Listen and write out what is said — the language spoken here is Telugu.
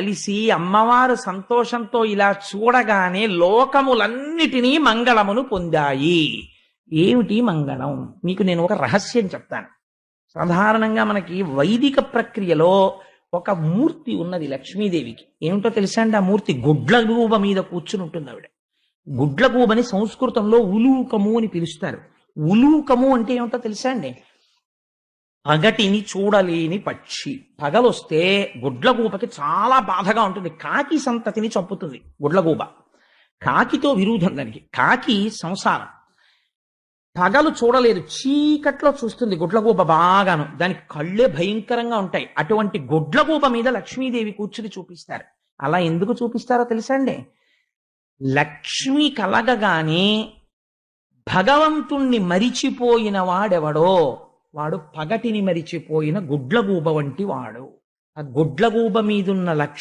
కలిసి అమ్మవారు సంతోషంతో ఇలా చూడగానే లోకములన్నిటినీ మంగళమును పొందాయి. ఏమిటి మంగళం? మీకు నేను ఒక రహస్యం చెప్తాను. సాధారణంగా మనకి వైదిక ప్రక్రియలో ఒక మూర్తి ఉన్నది లక్ష్మీదేవికి. ఏమిటో తెలుసా అండి? ఆ మూర్తి గుడ్లగూబ మీద కూర్చుని ఉంటుంది ఆవిడ. గుడ్లగూబని సంస్కృతంలో ఉలూకము అని పిలుస్తారు. ఉలూకము అంటే ఏమిటో తెలుసా అండి? పగటిని చూడలేని పక్షి. పగలొస్తే గుడ్లగూపకి చాలా బాధగా ఉంటుంది. కాకి సంతతిని చంపుతుంది గుడ్లగూబ కాకితో విరుద్ధం దానికి. కాకి సంసారం. పగలు చూడలేదు. చీకట్లో చూస్తుంది గుడ్లగూబ బాగాను. దానికి కళ్ళే భయంకరంగా ఉంటాయి. అటువంటి గుడ్లగూబ మీద లక్ష్మీదేవి కూర్చుని చూపిస్తారు. అలా ఎందుకు చూపిస్తారో తెలుసా అండి? లక్ష్మి కలగగానే భగవంతుణ్ణి మరిచిపోయిన వాడెవడో వాడు పగటిని మరిచిపోయిన గుడ్లగూబ వంటి వాడు. ఆ గుడ్లగూబ మీదున్న లక్ష్మి